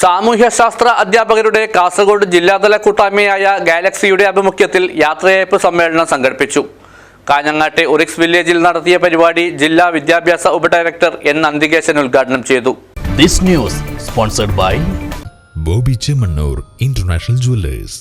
സാമൂഹ്യശാസ്ത്ര അധ്യാപകരുടെ കാസർഗോഡ് ജില്ലാതല കൂട്ടായ്മയായ ഗാലക്സിയുടെ ആഭിമുഖ്യത്തിൽ യാത്രയയപ്പ് സമ്മേളനം സംഘടിപ്പിച്ചു. കാഞ്ഞങ്ങാട്ടെ ഒറിക്സ് വില്ലേജിൽ നടത്തിയ പരിപാടി ജില്ലാ വിദ്യാഭ്യാസ ഉപഡയറക്ടർ എൻ നന്ദികേശൻ ഉദ്ഘാടനം ചെയ്തു. This news sponsored by Boby Chemmanur International Jewellers.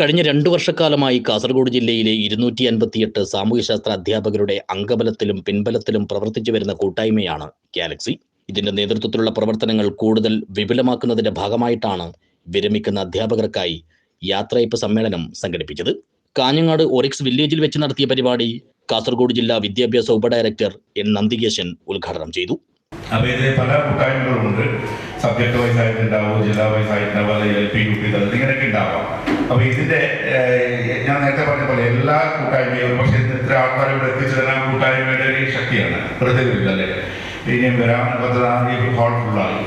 കഴിഞ്ഞ രണ്ടു വർഷക്കാലമായി കാസർഗോഡ് ജില്ലയിലെ ഇരുന്നൂറ്റി അൻപത്തിയെട്ട് സാമൂഹ്യശാസ്ത്ര അധ്യാപകരുടെ അംഗബലത്തിലും പിൻബലത്തിലും പ്രവർത്തിച്ചു വരുന്ന കൂട്ടായ്മയാണ് ഗാലക്സി. ഇതിന്റെ നേതൃത്വത്തിലുള്ള പ്രവർത്തനങ്ങൾ കൂടുതൽ വിപുലമാക്കുന്നതിന്റെ ഭാഗമായിട്ടാണ് വിരമിക്കുന്ന അധ്യാപകർക്കായി യാത്രയപ്പ് സമ്മേളനം സംഘടിപ്പിച്ചത്. കാഞ്ഞങ്ങാട് ഒറിക്സ് വില്ലേജിൽ വെച്ച് നടത്തിയ പരിപാടി കാസർഗോഡ് ജില്ലാ വിദ്യാഭ്യാസ ഉപഡയറക്ടർ എൻ നന്ദികേശൻ ഉദ്ഘാടനം ചെയ്തു. അപ്പോൾ ഇതിൽ പല കൂട്ടായ്മകളുണ്ട്. സബ്ജക്ട് വൈസ് ആയിട്ടുണ്ടാവും ജില്ലാ വൈസ് ആയിട്ടുണ്ടാവും അല്ലെങ്കിൽ എൽ പി ഇങ്ങനെയൊക്കെ ഉണ്ടാവാം. അപ്പോൾ ഇതിന്റെ ഞാൻ നേരത്തെ പറഞ്ഞ പോലെ എല്ലാ കൂട്ടായ്മയും പക്ഷേ ഇത്ര ആൾക്കാരെ ഇവിടെ എത്തിച്ചത് ആ കൂട്ടായ്മയുടെ ഒരു ശക്തിയാണ് അല്ലേ ഇനിയും വരാൻ പറ്റുന്ന ഈ ഹാൾ ഫുള്ളായി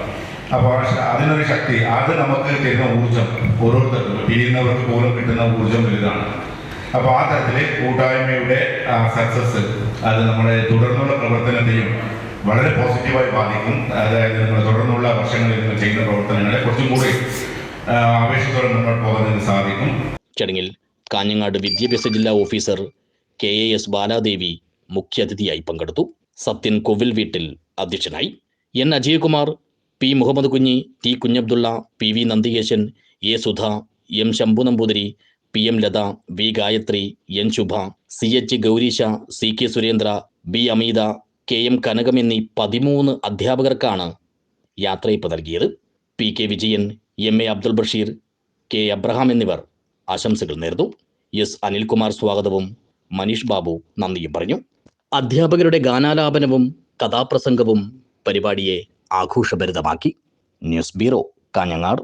അപ്പോൾ അതിനൊരു ശക്തി അത് നമുക്ക് തരുന്ന ഊർജം ഓരോരുത്തർക്കും പിരിയുന്നവർക്ക് പോലും കിട്ടുന്ന ഊർജം വലുതാണ്. അപ്പോൾ ആ തരത്തിൽ കൂട്ടായ്മയുടെ സക്സസ് അത് നമ്മുടെ തുടർന്നുള്ള പ്രവർത്തനത്തെയും വളരെ പോസിറ്റീവായി ബാധിക്കും. അതായത് നമ്മൾ തുടർന്നുള്ള വർഷങ്ങളിൽ നിങ്ങൾ ചെയ്യുന്ന പ്രവർത്തനങ്ങളെ കുറച്ചും കൂടി ആവേശത്തോടെ നമ്മൾ പോകാൻ സാധിക്കും. ചടങ്ങിൽ കാഞ്ഞങ്ങാട് വിദ്യാഭ്യാസ ജില്ലാ officer K A S Baladevi മുഖ്യാതിഥിയായി പങ്കെടുത്തു. സത്യൻ കൊവിൽ വീട്ടിൽ അധ്യക്ഷനായി. N Ajayakumar P Muhammad Kunhi T Kunhabdulla P V Nandikesan A Sudha M Shambhu Namboothiri P M Latha V Gayathri N Shubha C H Gowreesha C K Surendra B Ameetha K M Kanakam എന്നീ പതിമൂന്ന് അധ്യാപകർക്കാണ് യാത്രയപ്പ് നൽകിയത്. P K Vijayan M A Abdul Basheer K Abraham എന്നിവർ ആശംസകൾ നേർന്നു. S Anilkumar സ്വാഗതവും മനീഷ് ബാബു നന്ദിയും പറഞ്ഞു. അധ്യാപകരുടെ ഗാനാലാപനവും കഥാപ്രസംഗവും പരിപാടിയെ ആഘോഷഭരിതമാക്കി. News bureau Kanhangad.